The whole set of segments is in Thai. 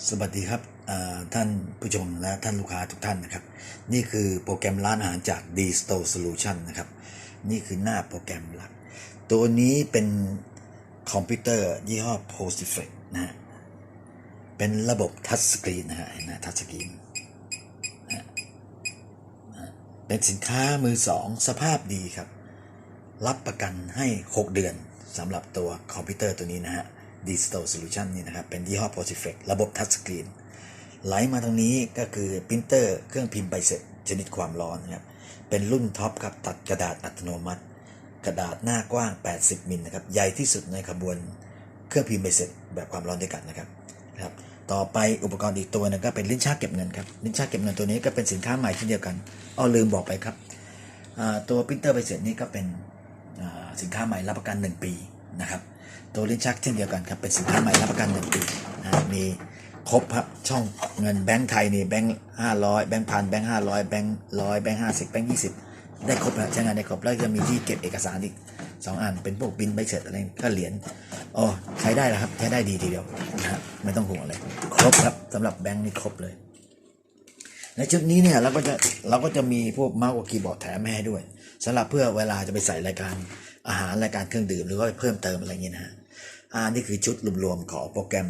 สวัสดีครับท่านผู้ชมและท่านลูกค้าทุกท่านนะครับ นี่คือโปรแกรมร้านอาหารจาก D Store Solution นะครับ นี่คือหน้าโปรแกรมหลัก ตัวนี้เป็นคอมพิวเตอร์ยี่ห้อ p o s i f e c นะฮะเป็นระบบทัชสกรีนนะฮะเห็นไหมทัชสกรีนเป็นสินค้ามือสองสภาพดีครับ รับประกันให้ 6 เดือนสำหรับตัวคอมพิวเตอร์ตัวนี้นะฮะ Digital Solution นี่นะครับ เป็นยี่ห้อ p o s i f e c ระบบทัชสกรีนไหลมาตรงนี้ก็คือปรินเตอร์เครื่องพิมพ์ใบเสร็จชนิดความร้อนนะครับ เป็นรุ่นท็อปครับตัดกระดาษอัตโนมัติ กระดาษหน้ากว้าง 80 มิลนะครับ ใหญ่ที่สุดในขบวนเครื่องพิมพ์ใบเสร็จแบบความร้อนด้วยกันนะครับนะครับต่อไปอุปกรณ์อีกตัวหนึงก็เป็นลิ้นชักเก็บเงินครับ ลิ้นชักเก็บเงินตัวนี้ก็เป็นสินค้าใหม่เช่นเดียวกันอ้อลืมบอกไปครับ ตัวปรินเตอร์ใบเสร็จนี่ก็เป็นสินค้าใหม่รับประกัน 1 ปีนะครับ ตัวลิ้นชักเช่นเดียวกันครับเป็นสินค้าใหม่รับประกัน1ปีนะฮะมีครบครับช่องเงินแบงก์ไทยนี่แบงก์ห้าร้อยแบงก์พันแบงก์ห้าร้อยแบงก์ร้อยแบงก์ห้าสิบแบงก์ยี่สิบได้ครบแล้วใช้งานได้ครบแล้วจะมีที่เก็บเอกสารอีกสองอันเป็นพวกบินใบเสร็จอะไรก็เหรียญอ๋อใช้ได้แล้วครับใช้ได้ดีทีเดียวนะฮะไม่ต้องห่วงเลยครบครับสำหรับแบงก์นี่ครบเลยในชุดนี้เนี่ยเราก็จะเราก็จะมีพวกเมาส์กับคีย์บอร์ดแถมมาให้ด้วยสำหรับเพื่อเวลาจะไปใส่รายการ อาหารรายการเครื่องดื่มหรือว่าเพิ่มเติมอะไรอย่างเงี้ยนะฮะอ่านี่คือชุดรวมๆของโปรแกรม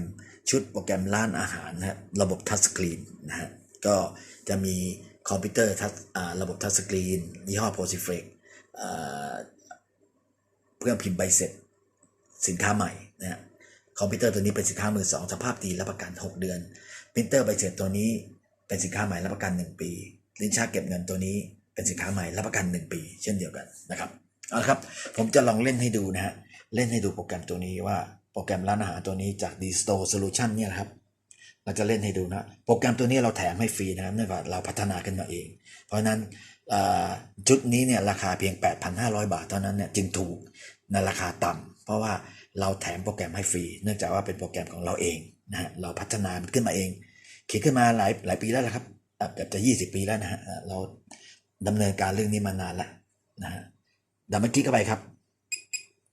ชุดโปรแกรมร้านอาหารนะฮะระบบทัชสกรีนนะฮะก็จะมีคอมพิวเตอร์ทัชอ่าระบบทัชสกรีนยี่ห้อโพซิเฟกอ่าเครื่องพิมพ์ใบเสร็จสินค้าใหม่นะฮะคอมพิวเตอร์ตัวนี้เป็นสินค้ามือสองสภาพดีรับประกัน 6 เดือนปรินเตอร์ใบเสร็จตัวนี้เป็นสินค้าใหม่รับประกัน 1 ปี ลิ้นชักเก็บเงินตัวนี้เป็นสินค้าใหม่รับประกัน 1 ปี เช่นเดียวกันนะครับ เอาละครับ ผมจะลองเล่นให้ดูนะฮะ เล่นให้ดูโปรแกรมตัวนี้ว่าโปรแกรมร้านอาหารตัวนี้จาก d s t o r e Solution เนี่ยนะครับ เราจะเล่นให้ดูนะ โปรแกรมตัวนี้เราแถมให้ฟรีนะครับเนื่องจากเราพัฒนาขึ้นมาเอง เพราะนั้นเอ่อชุดนี้เนี่ยราคาเพียง 8,500 บาทเท่านั้นเนี่ยจึงถูกในราคาต่ำเพราะว่าเราแถมโปรแกรมให้ฟรี เนื่องจากว่าเป็นโปรแกรมของเราเองนะฮะเราพัฒนามันขึ้นมาเองเขียนขึ้นมาหลายหลายปีแล้วนะครับเกือบจะ 20 ปีแล้วนะฮะเอ่อเราดำเนินการเรื่องนี้มานานแล้วนะฮะ ดับเมื่อกี้เข้าไปครับ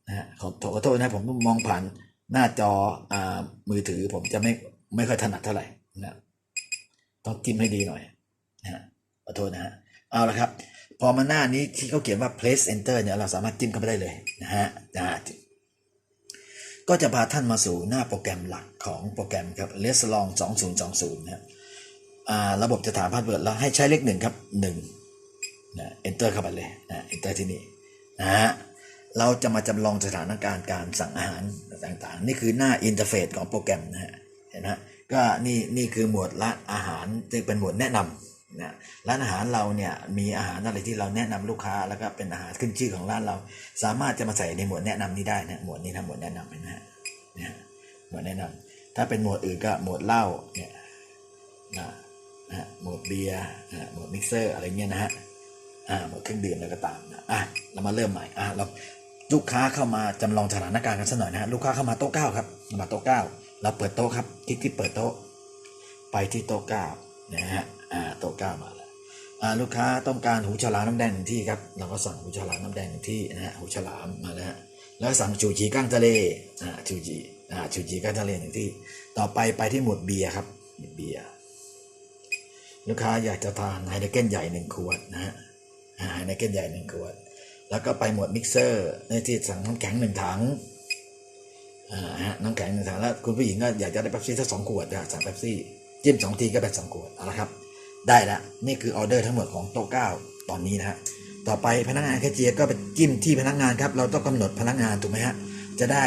นะขอขอโทษนะผมมองผ่านหน้าจออ่ามือถือผมจะไม่ไม่ค่อยถนัดเท่าไหร่นะต้องจิ้มให้ดีหน่อยนะขอโทษนะฮะเอาละครับ พอมาหน้านี้ที่เขาเขียนว่า place enter เนี่ยเราสามารถจิ้มเข้าไปได้เลยนะฮะนะฮะก็จะพาท่านมาสู่หน้าโปรแกรมหลักของโปรแกรมครับ l e s l o n g 2020นะครับอ่าระบบจะถามพาสเวิร์ดแล้วให้ใช้เลขหนึ่งครับหนึ่งนะ enter เข้าไปเลยนะ enter ที่นี่ นะฮะเราจะมาจำลองสถานการณ์การสั่งอาหารต่างๆ นี่คือหน้าอินเทอร์เฟซของโปรแกรมนะฮะเห็นไหมก็นี่นี่คือหมวดร้านอาหารที่เป็นหมวดแนะนำนะร้านอาหารเราเนี่ยมีอาหารอะไรที่เราแนะนำลูกค้าแล้วก็เป็นอาหารขึ้นชื่อของร้านเรา สามารถจะมาใส่ในหมวดแนะนำนี้ได้นะหมวดนี้นะหมวดแนะนำเห็นะฮะเนี่ยหมวดแนะนำถ้าเป็นหมวดอื่นก็หมวดเหล้าเนี่ยนะฮะหมวดเบียร์นะหมวดมิกเซอร์อะไรเงี้ยนะฮะ หมดเครื่องดื่มอะไรก็ตามนะอะเรามาเริ่มใหม่อะเราลูกค้าเข้ามาจำลองสถานการณ์กันสักหน่อยนะฮะลูกค้าเข้ามาโต๊ะเก้าครับมาโต๊ะเก้าเราเปิดโต๊ะครับคลิกที่เปิดโต๊ะไปที่โต๊ะเก้านะฮะอ่าโต๊ะเก้ามาแล้วอ่าลูกค้าต้องการหูฉลามน้ำแดงหนึ่งที่ครับเราก็สั่งหูฉลามน้ำแดงหนึ่งที่นะฮะหูฉลามมาแล้วแล้วสั่งชูชีก้างทะเลอ่าชูชีอ่าชูชีก้างทะเลหนึ่งที่ ต่อไปไปที่หมวดเบียร์ครับหมวดเบียร์ลูกค้าอยากจะทานไฮเดรเกนใหญ่หนึ่งขวดนะฮะาไฮเดรเกนใหญ่หนึ่งขวด แล้วก็ไปหมวดมิกเซอร์ในที่สั่งน้ำแข็งหนึ่งถังอ่าฮะน้ำแข็งหนึ่งถังแล้วคุณผู้หญิงก็อยากจะได้เป๊ปซี่สักสองขวดสั่งเป๊ปซี่จิ้มสองทีก็เป็นสองขวดเอาละครับ ได้ล้วนี่คือออเดอร์ทั้งหมดของโต๊ะเก้าตอนนี้นะฮะต่อไปพนักงานแคชเชียร์ก็ไปจิ้มที่พนักงานครับ เราต้องกำหนดพนักงานถูกไหมฮะจะได้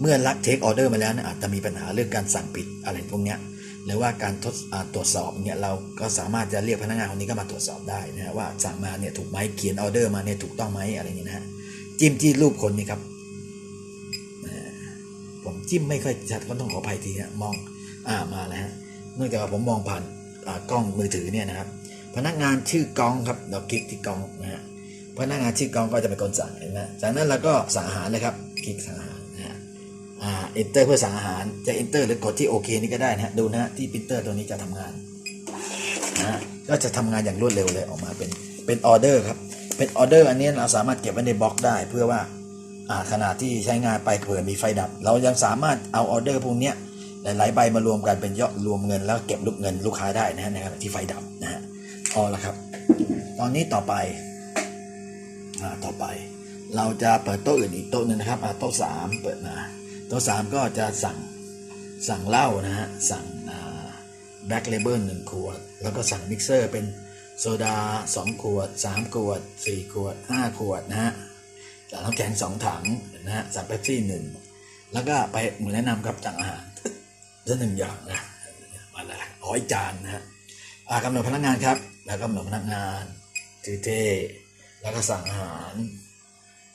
เมื่อรับเทคออเดอร์มาแล้วเนยอาจจะมีปัญหาเรื่องการสั่งปิดอะไรพวกเนี้ย หรือว่าการทดตรวจสอบเนี่ยเราก็สามารถจะเรียกพนักงานคนนี้ก็มาตรวจสอบได้นะว่าสั่งมาเนี่ยถูกไหมเขียนออเดอร์มาเนี่ยถูกต้องไหมอะไรอย่างเงี้ยนะจิ้มที่รูปคนนี่ครับผมจิ้มไม่ค่อยชัดก็ต้องขออภัยทีฮะมองอ่ามาแล้วฮะเนื่องจากว่าผมมองผ่านกล้องมือถือเนี่ยนะครับ พนักงานชื่อกองครับเราคลิกที่กองนะฮะพนักงานชื่อกองก็จะเป็นคนสั่งเห็นไหมจากนั้นเราก็สั่งอาหารเลยครับคลิกสั่งอาหารน อ่า enter เพื่อสั่งอาหาร จะ enter หรือกดที่โอเคนี่ก็ได้นะฮะ ดูนะฮะที่ปรินเตอร์ตัวนี้จะทำงานนะฮะ ก็จะทำงานอย่างรวดเร็วเลยออกมาเป็น เป็นออเดอร์ครับ เป็นออเดอร์อันนี้เราสามารถเก็บไว้ในบล็อกได้เพื่อว่าอ่าขณะที่ใช้งานไปเผื่อมีไฟดับ เรายังสามารถเอาออเดอร์พวกเนี้ยหลายๆใบมารวมกันเป็นยอดรวมเงินแล้วเก็บลูกเงินลูกค้าได้นะฮะในะครับที่ไฟดับนะฮะเอาละครับ ตอนนี้ต่อไปอ่าต่อไป เราจะเปิดโต๊ะอื่นอีกโต๊ะหนึ่งนะครับอ่าโต๊ะสามเปิดมา ต๊ะสามก็จะสั่งสั่งเหล้านะฮะ สั่งแบล็คเลเบิลหนึ่งขวด แล้วก็สั่งมิกเซอร์เป็นโซดาสองขวดสามขวดสี่ขวดห้าขวดนะฮะสั่งน้ำแข็งสองถังนะฮะสั่งเป๊ปซี่หนึ่งแล้วก็ไปเหมือนแนะนำครับสั่งอาหารจะหนึ่งอย่างนะมาละร้อยจานนะฮะอากำหนดพนักงานครับ แล้วกำหนดพนักงานถือเทแล้วก็สั่งอาหาร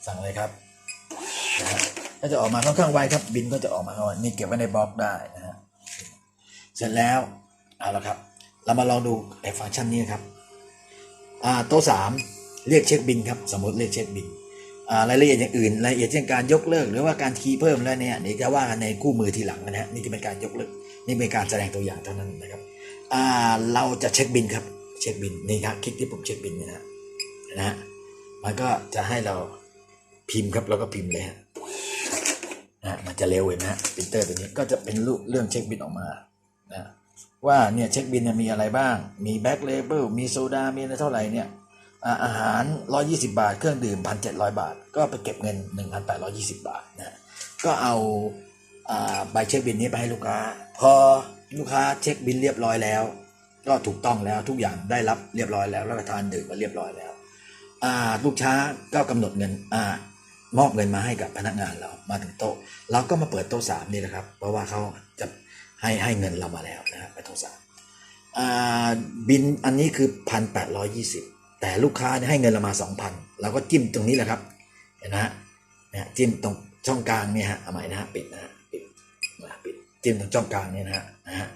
สั่งเลยครับนะฮะ ก็จะออกมาค่อนข้างไวครับ บินก็จะออกมาค่อนข้างไวนี่เก็บไว้ในบล็อกได้นะฮะเสร็จแล้วเอาละครับ เรามาลองดูไอ้ฟังก์ชันนี้ครับอ่าโต๊ะสามเรียกเช็คบินครับสมมติเรียกเช็คบินอ่ารายละเอียดอย่างอื่นรายละเอียดเช่นการยกเลิก หรือว่าการคีย์เพิ่มแล้วเนี่ยเดี๋ยวจะว่าในคู่มือทีหลังนะฮะนี่จะเป็นการยกเลิกนี่เป็นการแสดงตัวอย่างเท่านั้นนะครับอ่าเราจะเช็คบินครับเช็คบินนี่ครับคลิกที่ผมเช็คบินนยนะฮะนะฮะมันก็จะให้เราพิมพ์ครับแล้วก็พิมพ์เลยฮะ นะมันจะเร็วเห็นไหมฮะพิมพ์เตอร์ตัวนี้ก็จะเป็นรูปเรื่องเช็คบินออกมานะว่าเนี่ยเช็คบินมีอะไรบ้าง มีแบ็คเลเบลมีโซดา มีอะไรเท่าไหร่เนี่ยอาอาหาร 120 บาท เครื่องดื่ม 1,700 บาท ก็ไปเก็บเงิน 1,820 บาทนะก็เอาอ่าใบเช็คบินนี้ไปให้ลูกค้า พอลูกค้าเช็คบินเรียบร้อยแล้ว ก็ถูกต้องแล้วทุกอย่างได้รับเรียบร้อยแล้วรับประทานดื่มมาเรียบร้อยแล้วอ่าลูกค้าก็กำหนดเงินอ่า มอบเงินมาให้กับพนักงานเรามาถึงโต๊ะ เราก็มาเปิดโต๊ะสามนี่นะครับ เพราะว่าเขาจะให้ให้เงินเรามาแล้วนะครับไปโต๊ะสามบินอันนี้คือพันแปดร้อยี่สิบแต่ลูกค้าให้เงินเรามาสองพันเราก็จิ้มตรงนี้แหละครับเห็นนะฮะเนี่ยจิ้มตรงช่องกลางเนี่ยฮะเอาใหม่นะฮะปิดนะฮะปิดนะปิดจิ้มตรงช่องกลางเนี่ยนะฮะนะฮะ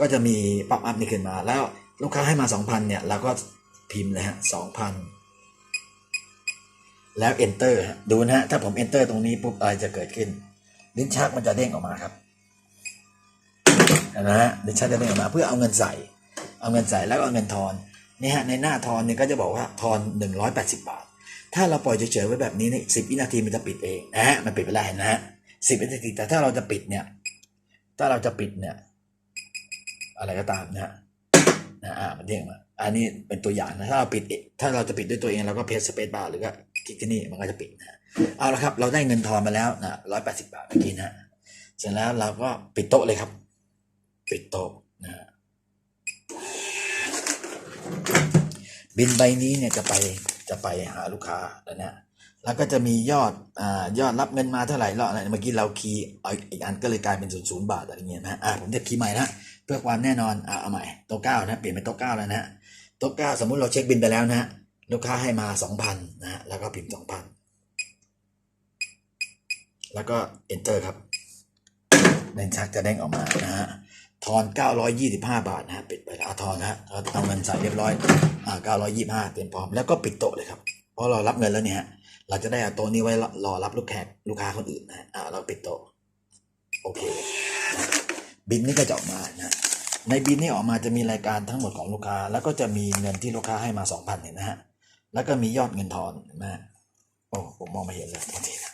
ก็จะมีป๊อปอัพนี่ขึ้นมา แล้วลูกค้าให้มาสองพันเนี่ยเราก็พิมพ์เลยฮะสองพัน แล้ว enter ฮะดูนะฮะถ้าผม enter ตรงนี้ปุ๊บอะไรจะเกิดขึ้น ลิ้นชักมันจะเด้งออกมาครับนะฮะดิฉันจะเป็นออกมาเพื่อเอาเงินใส่ เอาเงินใส่แล้วเอาเงินทอนนี่ฮะในหน้าทอนเนี่ยก็จะบอกว่าทอน 180 บาท ถ้าเราปล่อยเฉยๆไว้แบบนี้เนี่ยสิบวินาทีมันจะปิดเองนะฮะมันปิดไปแล้วเห็นนะฮะสิบวินาทีแต่ถ้าเราจะปิดเนี่ยถ้าเราจะปิดเนี่ยอะไรก็ตามนะฮะนะอ่ามันเด้งมาอันนี้เป็นตัวอย่างนะถ้าเราปิดถ้าเราจะปิดด้วยตัวเองเราก็เพจสเปซบาร์หรือก็ คลิกที่นี่มันก็จะปิดนะเอาละครับ เราได้เงินทอนมาแล้วนะร้อยแปดสิบาทเมื่อกี้นะเสร็จแล้วเราก็ปิดโต๊ะเลยครับ ปิดโต๊ะนะบินใบนี้เนี่ยจะไปจะไปหาลูกค้าแล้วนะแล้วก็จะมียอดอ่ายอดรับเงินมาเท่าไหร่แล้วอะไรเมื่อกี้เราคีย์อีกอันก็เลยกลายเป็นศูนย์ศูนย์บาทอะไรเงี้ยนะอ่าผมจะคีย์ใหม่นะเพื่อความแน่นอนอ่าเอาใหม่โต๊ะเก้านะเปลี่ยนเป็นโต๊ะเก้าแล้วนะฮะโต๊ะเก้าสมมุติเราเช็คบินไปแล้วนะฮะ ลูกค้าให้มาสองพันนะฮะแล้วก็พิมพ์สองพันแล้วก็ enter ครับเงินชักจะเด้งออกมานะฮะทอน 925 บาทนะฮะปิดไปแล้วอะทอนนะฮะเราเอาเงินใส่เรียบร้อยอ่า925 เต็มพร้อมแล้วก็ปิดโต๊ะเลยครับเพราะเรารับเงินแล้วเนี่ยฮะเราจะได้เอาโต๊ะนี้ไว้รอรับลูกแขกลูกค้าคนอื่นนะฮะอ่าเราปิดโต๊ะโอเคบินนี่ก็จะออกมานะในบินนี่ออกมาจะมีรายการทั้งหมดของลูกค้า แล้วก็จะมีเงินที่ลูกค้าให้มา 2,000เนี่ยนะฮะ แล้วก็มียอดเงินทอนนะโอ้ผมมองไม่เห็นเลยทษทีนะ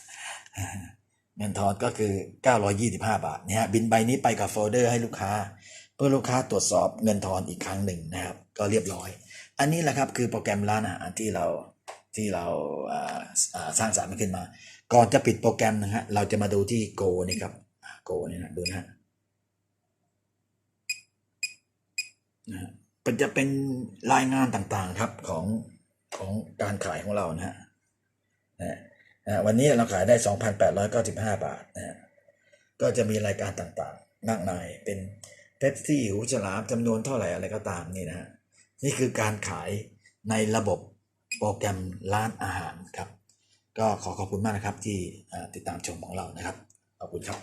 เงินทอนก็คือ 925 บาทเนี่ยฮะบินใบนี้ไปกับโฟลเดอร์ให้ลูกค้า เพื่อลูกค้าตรวจสอบเงินทอนอีกครั้งหนึ่งนะครับ ก็เรียบร้อย อันนี้แหละครับคือโปรแกรมร้านอาหารที่เราที่เราสร้างสรรค์มันขึ้นมา ก่อนจะปิดโปรแกรมนะฮะเราจะมาดูที่ Go นี่ครับ Go นี่นะดูนะฮะนะฮะมันจะเป็นรายงานต่างๆครับของ ของการขายของเรานะฮะนะวันนี้เราขายได้ 2,895 บาทนะฮะก็จะมีรายการต่างๆ มากมายเป็นเ e ปซี่หูฉลามจำนวนเท่าไหร่อะไรก็ตามนี่นะฮะนี่คือการขายในระบบโปรแกรมร้านอาหารครับ ก็ขอขอบคุณมากนะครับที่ติดตามชมของเรานะครับ ขอบคุณครับ